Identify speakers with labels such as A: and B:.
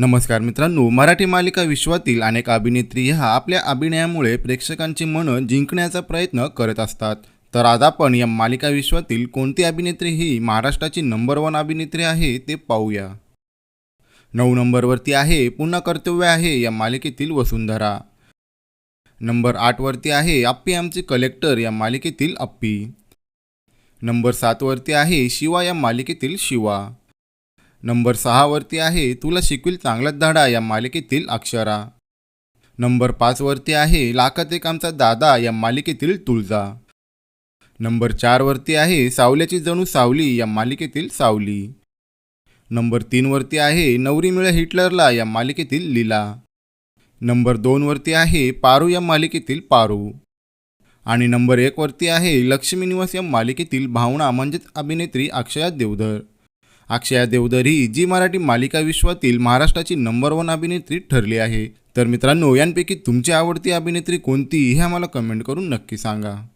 A: नमस्कार मित्रांनो मराठी मालिका विश्वातील अनेक अभिनेत्री ह्या आपल्या अभिनयामुळे प्रेक्षकांची मनं जिंकण्याचा प्रयत्न करत असतात. तर आज आपण या मालिका विश्वातील कोणती अभिनेत्री ही महाराष्ट्राची नंबर वन अभिनेत्री आहे ते पाहूया. नऊ नंबरवरती आहे पुन्हा कर्तव्य आहे या मालिकेतील वसुंधरा. नंबर आठवरती आहे आप्पी आमचे कलेक्टर या मालिकेतील अप्पी. नंबर सातवरती आहे शिवा या मालिकेतील शिवा. नंबर सहावरती आहे तुला शिकविल चांगलाच धडा या मालिकेतील अक्षरा. नंबर पाचवरती आहे लाखात एक आमचा दादा या मालिकेतील तुळजा. नंबर चारवरती आहे सावल्याची जणू सावली या मालिकेतील सावली. नंबर तीनवरती आहे नवरी मिळे हिटलरला या मालिकेतील लीला. नंबर दोनवरती आहे पारू या मालिकेतील पारू. आणि नंबर एकवरती आहे लक्ष्मी निवास या मालिकेतील भावना म्हणजेच अभिनेत्री अक्षया देवधर. अक्षया देवधर ही जी मराठी मालिका विश्वातील महाराष्ट्राची नंबर वन अभिनेत्री ठरली आहे. तर मित्रांनो यांपैकी तुमची आवडती अभिनेत्री कोणती हे आम्हाला कमेंट करून नक्की सांगा.